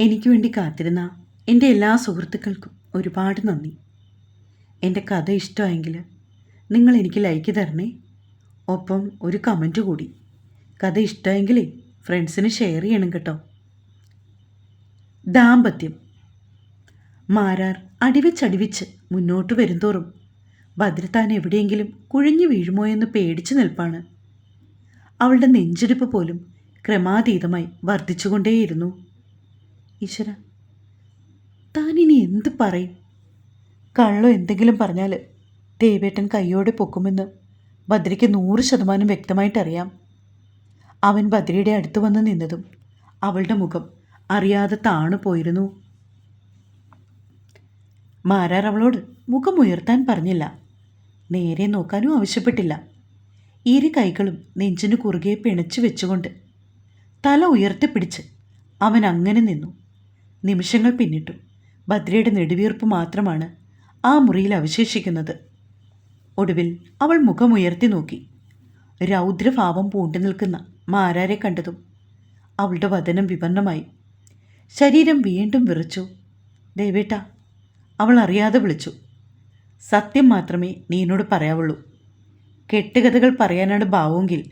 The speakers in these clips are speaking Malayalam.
എനിക്ക് വേണ്ടി കാത്തിരുന്ന എന്റെ എല്ലാ സുഹൃത്തുക്കൾക്കും ഒരുപാട് നന്ദി. എന്റെ കഥ ഇഷ്ടമായെങ്കിൽ നിങ്ങൾ എനിക്ക് ലൈക്ക് തരണേ. ഒപ്പം ഒരു കമന്റ് കൂടി. കഥ ഇഷ്ടമായെങ്കിലേ ഫ്രണ്ട്സിന് ഷെയർ ചെയ്യണം കേട്ടോ. ദാമ്പത്യം. മാരാർ അടിവെച്ചടിവെച്ച് മുന്നോട്ട് വരുംതോറും ഭദ്രത്താൻ എവിടെയെങ്കിലും കുഴിഞ്ഞു വീഴുമോ എന്ന് പേടിച്ചു നിൽപ്പാണ്. അവളുടെ നെഞ്ചിടിപ്പ് പോലും ക്രമാതീതമായി വർദ്ധിച്ചുകൊണ്ടേയിരുന്നു. ഈശ്വര താൻ ഇനി എന്ത് പറയും? കള്ളോ എന്തെങ്കിലും പറഞ്ഞാൽ ദേവേട്ടൻ കയ്യോടെ പൊക്കുമെന്ന് ഭദ്രയ്ക്ക് നൂറ് ശതമാനം വ്യക്തമായിട്ടറിയാം. അവൻ ഭദ്രയുടെ അടുത്ത് വന്ന് നിന്നതും അവളുടെ മുഖം അറിയാതെ താണു പോയിരുന്നു. മാരാർ അവളോട് മുഖം ഉയർത്താൻ പറഞ്ഞില്ല. നേരെ നോക്കാനും ആവശ്യപ്പെട്ടില്ല. ഇരു കൈകളും നെഞ്ചിനു കുറുകെ പിണച്ചു വെച്ചുകൊണ്ട് തല ഉയർത്തിപ്പിടിച്ച് അവൻ അങ്ങനെ നിന്നു. നിമിഷങ്ങൾ പിന്നിട്ടു. ഭദ്രയുടെ നെടുവീർപ്പ് മാത്രമാണ് ആ മുറിയിൽ അവശേഷിക്കുന്നത്. ഒടുവിൽ അവൾ മുഖമുയർത്തി നോക്കി. രൗദ്രഭാവം പൂണ്ടു നിൽക്കുന്ന മാരാരെ കണ്ടതും അവളുടെ വതനം വിപന്നമായി. ശരീരം വീണ്ടും വിറച്ചു. ദേവേട്ട അവൾ അറിയാതെ വിളിച്ചു. സത്യം മാത്രമേ നീ എന്നോട് പറയാവുള്ളൂ. കെട്ടുകഥകൾ പറയാനാണ് ഭാവമെങ്കിൽ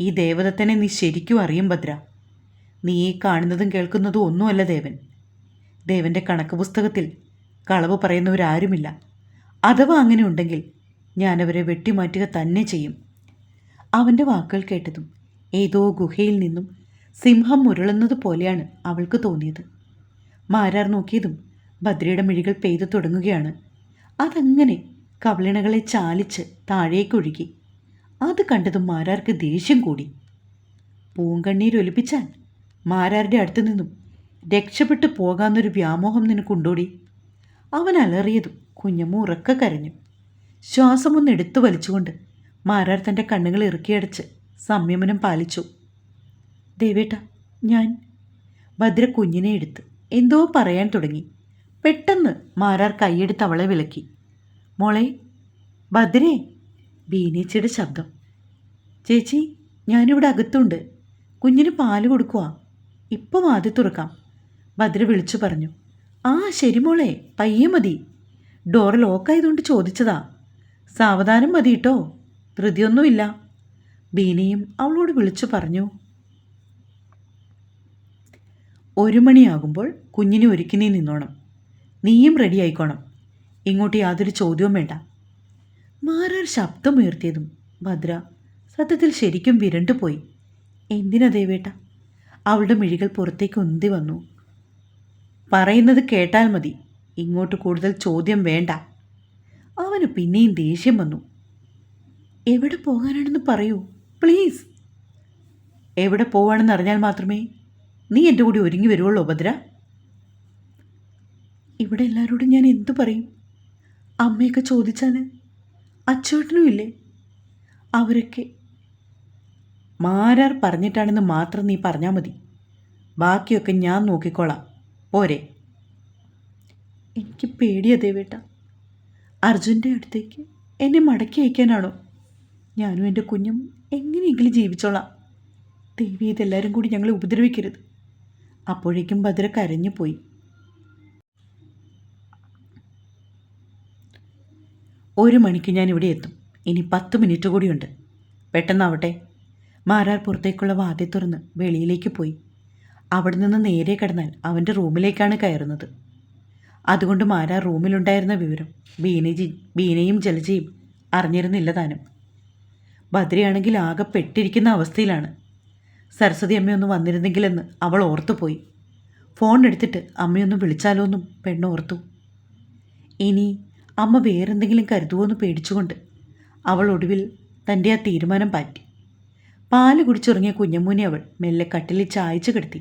ഈ ദേവദത്തനെ നീ ശരിക്കും അറിയും ഭദ്ര. നീ കാണുന്നതും കേൾക്കുന്നതും ഒന്നുമല്ല ദേവൻ. ദേവന്റെ കണക്ക് പുസ്തകത്തിൽ കളവ് പറയുന്നവരാരുമില്ല. അഥവാ അങ്ങനെ ഉണ്ടെങ്കിൽ ഞാനവരെ വെട്ടിമാറ്റുക തന്നെ ചെയ്യും. അവന്റെ വാക്കുകൾ കേട്ടതും ഏതോ ഗുഹയിൽ നിന്നും സിംഹം മുരളുന്നത് പോലെയാണ് അവൾക്ക് തോന്നിയത്. മാരാർ നോക്കിയതും ഭദ്രയുടെ മിഴികൾ പെയ്തു തുടങ്ങുകയാണ്. അതങ്ങനെ കവളിണകളെ ചാലിച്ച് താഴേക്കൊഴുകി അത് കണ്ടതും മാരാർക്ക് ദേഷ്യം കൂടി. പൂങ്കണ്ണീരൊലിപ്പിച്ചാൽ മാരാരുടെ അടുത്തു നിന്നും രക്ഷപ്പെട്ടു പോകാമെന്നൊരു വ്യാമോഹം നിനക്കുണ്ടോടി? അവൻ അലറിയതും കുഞ്ഞമ്മ ഉറക്ക കരഞ്ഞു. ശ്വാസമൊന്ന് എടുത്തു വലിച്ചുകൊണ്ട് മാരാർ തന്റെ കണ്ണുകൾ ഇറുക്കിയടച്ച് സംയമനം പാലിച്ചു. ദേവേട്ട ഞാൻ. ഭദ്ര കുഞ്ഞിനെ എടുത്ത് എന്തോ പറയാൻ തുടങ്ങി. പെട്ടെന്ന് മാരാർ കൈയെടുത്ത് അവളെ വിലക്കി. മോളെ ഭദ്രേ ബീനേച്ചിയുടെ ശബ്ദം. ചേച്ചി ഞാനിവിടെ അകത്തുണ്ട്. കുഞ്ഞിന് പാൽ കൊടുക്കുക ഇപ്പം ആദ്യം തുറക്കാം. ഭദ്ര വിളിച്ചു പറഞ്ഞു. ആ ശരി മോളെ പയ്യെ മതി. ഡോർ ലോക്കായതുകൊണ്ട് ചോദിച്ചതാ. സാവധാനം മതി കേട്ടോ ധൃതിയൊന്നുമില്ല. ബീനയും അവളോട് വിളിച്ചു പറഞ്ഞു. ഒരു മണിയാകുമ്പോൾ കുഞ്ഞിനെ ഒരുക്കി നീ നിന്നോണം. നീയും റെഡി ആയിക്കോണം. ഇങ്ങോട്ട് യാതൊരു ചോദ്യവും വേണ്ട. മാറാർ ശബ്ദമുയർത്തിയതും ഭദ്ര സത്യത്തിൽ ശരിക്കും വിരണ്ടുപോയി. എന്തിനാ ദേവേട്ട? അവളുടെ മിഴികൾ പുറത്തേക്ക് ഉന്തി വന്നു. പറയുന്നത് കേട്ടാൽ മതി. ഇങ്ങോട്ട് കൂടുതൽ ചോദ്യം വേണ്ട. അവന് പിന്നെയും ദേഷ്യം വന്നു. എവിടെ പോകാനാണെന്ന് പറയൂ പ്ലീസ്. എവിടെ പോവാണെന്ന് അറിഞ്ഞാൽ മാത്രമേ നീ എന്റെ കൂടി ഒരുങ്ങി വരുവുള്ളൂ ഭദ്ര ഇവിടെ എല്ലാവരോടും ഞാൻ എന്തു പറയും? അമ്മയൊക്കെ ചോദിച്ചാൽ അച്ചോട്ടനും ഇല്ലേ? അവരൊക്കെ. മാരാർ പറഞ്ഞിട്ടാണെന്ന് മാത്രം നീ പറഞ്ഞാൽ മതി. ബാക്കിയൊക്കെ ഞാൻ നോക്കിക്കോളാം. പോരെ. എനിക്ക് പേടിയാ ദേവേട്ട അർജുന്റെ അടുത്തേക്ക് എന്നെ മടക്കി അയക്കാനാണോ? ഞാനും എന്റെ കുഞ്ഞും എങ്ങനെയെങ്കിലും ജീവിച്ചോളാം. ദേവി ഇതെല്ലാവരും കൂടി ഞങ്ങളെ ഉപദ്രവിക്കരുത്. അപ്പോഴേക്കും ഭദ്ര കരഞ്ഞു പോയി. ഒരു മണിക്ക് ഞാൻ ഇവിടെ എത്തും. ഇനി പത്ത് മിനിറ്റ് കൂടിയുണ്ട്. പെട്ടെന്നാവട്ടെ. മാരാർ പുറത്തേക്കുള്ള വാതി തുറന്ന് വെളിയിലേക്ക് പോയി. അവിടെ നിന്ന് നേരെ കടന്നാൽ അവന്റെ റൂമിലേക്കാണ് കയറുന്നത്. അതുകൊണ്ട് മാരാ റൂമിലുണ്ടായിരുന്ന വിവരം ബീനജി ബീനയും ജലജയും അറിഞ്ഞിരുന്നില്ല താനും. ഭദ്രയാണെങ്കിൽ ആകെ പെട്ടിരിക്കുന്ന അവസ്ഥയിലാണ്. സരസ്വതി അമ്മയൊന്ന് വന്നിരുന്നെങ്കിലെന്ന് അവൾ ഓർത്തുപോയി. ഫോൺ എടുത്തിട്ട് അമ്മയൊന്ന് വിളിച്ചാലോ എന്നും പെണ്ണോർത്തു ഇനി അമ്മ വേറെന്തെങ്കിലും കരുതുമോയെന്ന് പേടിച്ചുകൊണ്ട് അവൾ ഒടുവിൽ തന്റെ ആ തീരുമാനം പാറ്റി. പാൽ കുടിച്ചുറങ്ങിയ കുഞ്ഞമ്മൂനെ അവൾ മെല്ലെ കട്ടിലിൽ ചായച്ചു കിടത്തി.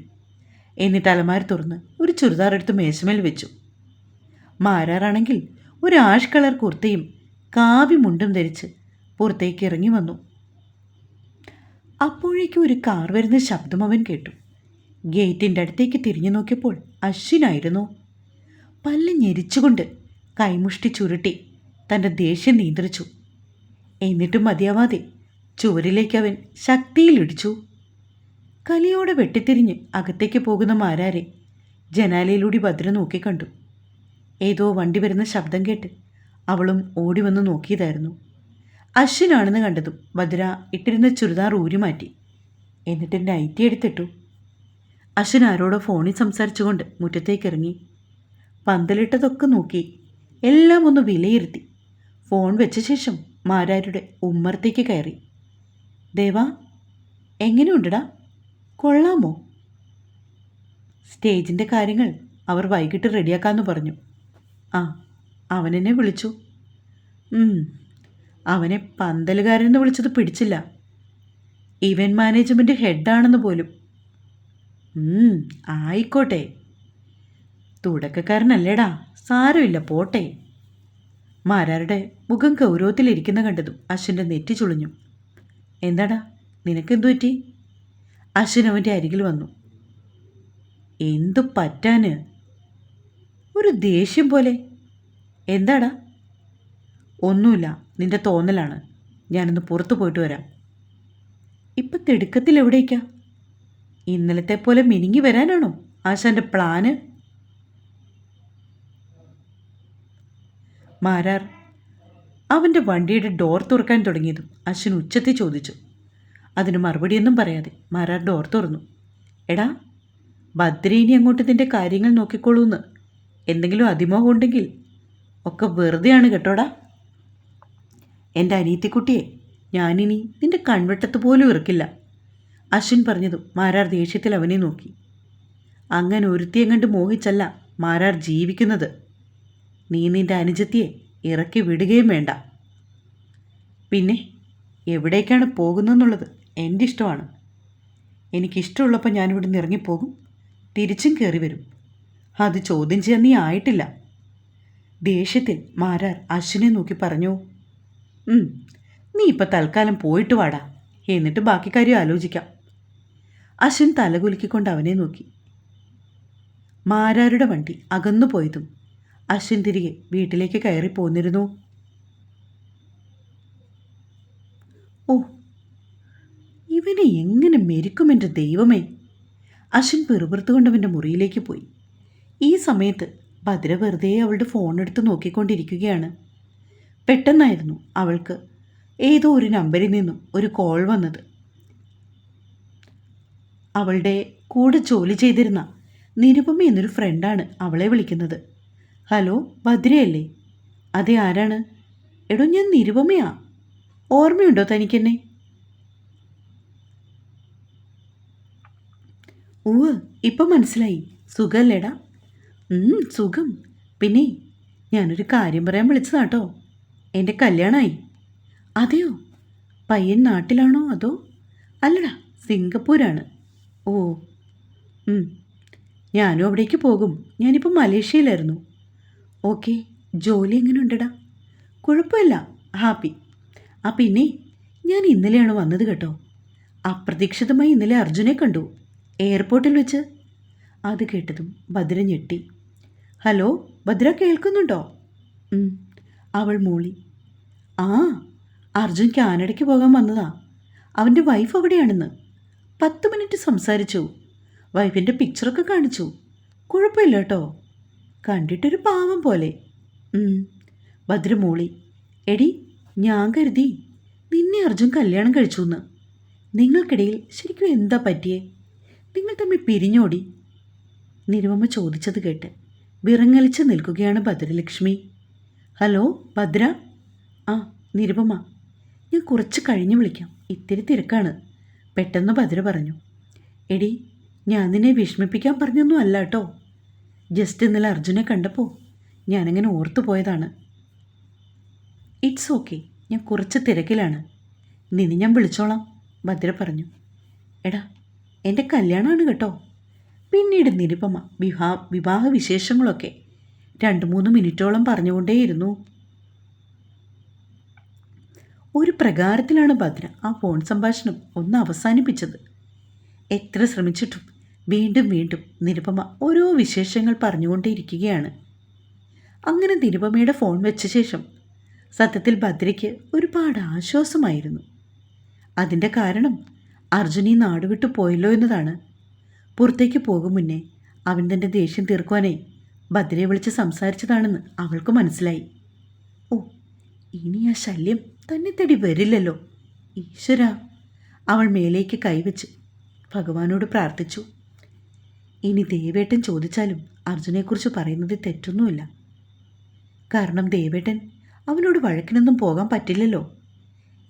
എന്നിട്ട് അലമാരി തുറന്ന് ഒരു ചുരിദാർ എടുത്ത് മേശമേൽ വെച്ചു. മാരാറാണെങ്കിൽ ഒരു ആഷ് കളർ കുർത്തയും കാവി മുണ്ടും ധരിച്ച് പുറത്തേക്ക് ഇറങ്ങി വന്നു. അപ്പോഴേക്കും ഒരു കാർ വരുന്ന ശബ്ദം അവൻ കേട്ടു. ഗേറ്റിന്റെ അടുത്തേക്ക് തിരിഞ്ഞു നോക്കിയപ്പോൾ അശ്വിനായിരുന്നു. പല്ല് ഞെരിച്ചുകൊണ്ട് കൈമുഷ്ടി ചുരുട്ടി തന്റെ ദേഷ്യം നിയന്ത്രിച്ചു. എന്നിട്ടും മതിയാവാതെ ചുവരിലേക്ക് അവൻ ശക്തിയിലിടിച്ചു കലിയോടെ വെട്ടിത്തിരിഞ്ഞ് അകത്തേക്ക് പോകുന്ന മാരാരെ ജനാലയിലൂടെ ഭദ്ര നോക്കിക്കണ്ടു ഏതോ വണ്ടി വരുന്ന ശബ്ദം കേട്ട് അവളും ഓടി വന്ന് നോക്കിയതായിരുന്നു. അശ്വിനാണെന്ന് കണ്ടതും ഭദ്ര ഇട്ടിരുന്ന ചുരിദാർ ഊരിമാറ്റി എന്നിട്ട് നൈറ്റി എടുത്തിട്ടു. അശ്വിൻ ആരോടോ ഫോണിൽ സംസാരിച്ചുകൊണ്ട് മുറ്റത്തേക്ക് ഇറങ്ങി. പന്തലിട്ടതൊക്കെ നോക്കി എല്ലാം ഒന്ന് വിലയിരുത്തി. ഫോൺ വെച്ച ശേഷം മാരാരുടെ ഉമ്മറത്തേക്ക് കയറി. ദേവാ എങ്ങനെയുണ്ടടാ? കൊള്ളാമോ? സ്റ്റേജിന്റെ കാര്യങ്ങൾ അവർ വൈകിട്ട് റെഡിയാക്കാമെന്ന് പറഞ്ഞു. ആ അവനെന്നെ വിളിച്ചു. അവനെ പന്തലുകാരെന്ന് വിളിച്ചത് പിടിച്ചില്ല. ഇവന്റ് മാനേജ്മെന്റ് ഹെഡാണെന്ന് പോലും. ആയിക്കോട്ടെ. തുടക്കക്കാരനല്ലേടാ സാരമില്ല പോട്ടെ. മാരാരുടെ മുഖം ഗൗരവത്തിലിരിക്കുന്ന കണ്ടതും അശ്വിന്റെ നെറ്റി ചുളിഞ്ഞു. എന്താടാ നിനക്കെന്തു പറ്റി? അശ്വിൻ അവന്റെ അരികിൽ വന്നു. എന്തു പറ്റാന്? ഒരു ദേഷ്യം പോലെ. എന്താടാ? ഒന്നുമില്ല നിന്റെ തോന്നലാണ്. ഞാനൊന്ന് പുറത്തു പോയിട്ട് വരാം. ഇപ്പം തിടുക്കത്തിൽ എവിടേക്കാ? ഇന്നലത്തെ പോലെ മിനുങ്ങി വരാനാണോ ആശാന്റെ പ്ലാന്? മാരാർ അവന്റെ വണ്ടിയുടെ ഡോർ തുറക്കാൻ തുടങ്ങിയതും അശ്വിൻ ഉച്ചത്തിൽ ചോദിച്ചു. അതിന് മറുപടിയൊന്നും പറയാതെ മാരാർ ഡോർ തുറന്നു. എടാ ഭദ്രയിനി അങ്ങോട്ട് ഇതിന്റെ കാര്യങ്ങൾ നോക്കിക്കോളൂന്ന്. എന്തെങ്കിലും അതിമോഹം ഉണ്ടെങ്കിൽ ഒക്കെ വെറുതെയാണ് കേട്ടോടാ. എന്റെ അനീത്തിക്കുട്ടിയെ ഞാനിനി നിന്റെ കൺവെട്ടത്ത് പോലും ഇറക്കില്ല. അശ്വിൻ പറഞ്ഞതും മാരാർ ദേഷ്യത്തിൽ അവനെ നോക്കി. അങ്ങനെ ഒരുത്തിയെ കണ്ട് മോഹിച്ചല്ല മാരാർ ജീവിക്കുന്നത്. നീ നിന്റെ അനുജത്തിയെ ഇറക്കി വിടുകയും വേണ്ട. പിന്നെ എവിടേക്കാണ് പോകുന്നതെന്നുള്ളത്? എന്റെ ഇഷ്ടമാണ് എനിക്കിഷ്ടമുള്ളപ്പോൾ ഞാനിവിടെ നിന്ന് ഇറങ്ങിപ്പോകും. തിരിച്ചും കയറി വരും. അത് ചോദ്യം ചെയ്യാൻ നീ ആയിട്ടില്ല. ദേഷ്യത്തിൽ മാരാർ അശ്വിനെ നോക്കി പറഞ്ഞു നീ ഇപ്പം തൽക്കാലം പോയിട്ട് വാടാ. എന്നിട്ട് ബാക്കി കാര്യം ആലോചിക്കാം. അശ്വിൻ തലകുലുക്കിക്കൊണ്ട് അവനെ നോക്കി. മാരാരുടെ വണ്ടി അകന്നു പോയതും അശ്വിൻ തിരികെ വീട്ടിലേക്ക് കയറി പോന്നിരുന്നു ഓ ഇവനെ എങ്ങനെ മെരുക്കും എന്റെ ദൈവമേ? അശ്വിൻ പെറുപുറത്തുകൊണ്ടവന്റെ മുറിയിലേക്ക് പോയി. ഈ സമയത്ത് ഭദ്ര വെറുതെ അവളുടെ ഫോൺ എടുത്ത് നോക്കിക്കൊണ്ടിരിക്കുകയാണ്. പെട്ടെന്നായിരുന്നു അവൾക്ക് ഏതോ ഒരു നമ്പറിൽ നിന്നും ഒരു കോൾ വന്നത്. അവളുടെ കൂടെ ജോലി ചെയ്തിരുന്ന നിരുപമ എന്നൊരു ഫ്രണ്ടാണ് അവളെ വിളിക്കുന്നത്. ഹലോ ഭദ്രയല്ലേ? അതെ ആരാണ്? എടോ ഞാൻ നിരുപമയാ. ഓർമ്മയുണ്ടോ തനിക്കെന്നെ? ഉവ് ഇപ്പം മനസ്സിലായി. സുഖമല്ലേടാ സുഖം. പിന്നെ ഞാനൊരു കാര്യം പറയാൻ വിളിച്ചതാട്ടോ. എന്റെ കല്യാണമായി അതെയോ? പയ്യൻ നാട്ടിലാണോ അതോ? അല്ലടാ സിംഗപ്പൂരാണ്. ഓ. ഞാനും അവിടേക്ക് പോകും. ഞാനിപ്പോൾ മലേഷ്യയിലായിരുന്നു. ഓക്കെ ജോലി എങ്ങനെ ഉണ്ടടാ കുഴപ്പമില്ല. ഹാപ്പി. ആ പിന്നെ ഞാൻ ഇന്നലെയാണ് വന്നത് കേട്ടോ. അപ്രതീക്ഷിതമായി ഇന്നലെ അർജുനെ കണ്ടു. എയർപോർട്ടിൽ വെച്ച്? അത് കേട്ടതും ഭദ്ര ഞെട്ടി. ഹലോ ഭദ്ര കേൾക്കുന്നുണ്ടോ? അവൾ മൂളി. ആ അർജുൻ കാനഡയ്ക്ക് പോകാൻ വന്നതാ. അവന്റെ വൈഫ് അവിടെയാണെന്ന് പത്ത് മിനിറ്റ് സംസാരിച്ചു. വൈഫിന്റെ പിക്ചറൊക്കെ കാണിച്ചു. കുഴപ്പമില്ല കേട്ടോ. കണ്ടിട്ടൊരു പാവം പോലെ. ഭദ്ര മൂളി. എടി ഞാൻ കരുതി. നിന്നെ അർജുൻ കല്യാണം കഴിച്ചു എന്ന് നിങ്ങൾക്കിടയിൽ ശരിക്കും എന്താ പറ്റിയേ? നിങ്ങൾ തമ്മിൽ പിരിഞ്ഞോടി. നിരുവമ്മ ചോദിച്ചത് കേട്ട് വിറങ്ങലിച്ച് നിൽക്കുകയാണ് ഭദ്രലക്ഷ്മി. ഹലോ ഭദ്ര? ആ നിരുപമ. ഞാൻ കുറച്ച് കഴിഞ്ഞ് വിളിക്കാം. ഇത്തിരി തിരക്കാണ്. പെട്ടെന്ന് ഭദ്ര പറഞ്ഞു. എടി ഞാൻ നിന്നെ വിഷമിപ്പിക്കാൻ പറഞ്ഞൊന്നും അല്ല കേട്ടോ. ജസ്റ്റ് ഇന്നലെ അർജുനെ കണ്ടപ്പോൾ ഞാനങ്ങനെ ഓർത്തു പോയതാണ്. ഇറ്റ്സ് ഓക്കെ ഞാൻ കുറച്ച് തിരക്കിലാണ്. നിന്നെ ഞാൻ വിളിച്ചോളാം ഭദ്ര പറഞ്ഞു. എടാ എന്റെ കല്യാണമാണ് കേട്ടോ. പിന്നീട് നിരുപമ വിവാ വിവാഹ വിശേഷങ്ങളൊക്കെ രണ്ട് മൂന്ന് മിനിറ്റോളം പറഞ്ഞുകൊണ്ടേയിരുന്നു. ഒരു പ്രകാരത്തിലാണ് ഭദ്ര ആ ഫോൺ സംഭാഷണം ഒന്ന് അവസാനിപ്പിച്ചത്. എത്ര ശ്രമിച്ചിട്ടും വീണ്ടും വീണ്ടും നിരുപമ ഓരോ വിശേഷങ്ങൾ പറഞ്ഞുകൊണ്ടേയിരിക്കുകയാണ്. അങ്ങനെ നിരുപമയുടെ ഫോൺ വെച്ച ശേഷം സത്യത്തിൽ ഭദ്രയ്ക്ക് ഒരുപാട് ആശ്വാസമായിരുന്നു. അതിന്റെ കാരണം അർജുൻ നാടുവിട്ട് പോയല്ലോ എന്നതാണ്. പുറത്തേക്ക് പോകും മുന്നേ അവൻ തന്റെ ദേഷ്യം തീർക്കുവാനായി ഭദ്രയെ വിളിച്ച് സംസാരിച്ചതാണെന്ന് അവൾക്ക് മനസ്സിലായി. ഓ ഇനി ആ ശല്യം തന്നെ തേടി വരില്ലല്ലോ. ഈശ്വര. അവൾ മേലേക്ക് കൈവച്ച് ഭഗവാനോട് പ്രാർത്ഥിച്ചു. ഇനി ദേവേട്ടൻ ചോദിച്ചാലും അർജുനെക്കുറിച്ച് പറയുന്നത് തെറ്റൊന്നുമില്ല. കാരണം ദേവേട്ടൻ അവനോട് വഴക്കിനൊന്നും പോകാൻ പറ്റില്ലല്ലോ.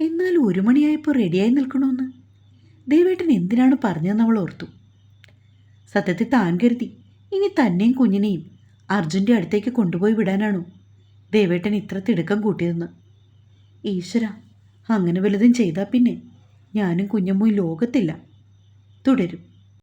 എന്നാൽ ഒരു മണിയായപ്പോൾ റെഡിയായി നിൽക്കണമെന്ന് ദേവേട്ടൻ എന്തിനാണ് പറഞ്ഞതെന്ന് അവൾ ഓർത്തു. സത്യത്തിൽ താൻ കരുതി ഇനി തന്നെയും കുഞ്ഞിനെയും അർജുന്റെ അടുത്തേക്ക് കൊണ്ടുപോയി വിടാനാണോ ദേവേട്ടൻ ഇത്ര തിടുക്കം കൂട്ടിയതെന്ന്. ഈശ്വര അങ്ങനെ വലുതും ചെയ്താൽ പിന്നെ ഞാനും കുഞ്ഞമ്മയും ലോകത്തില്ല. തുടരും.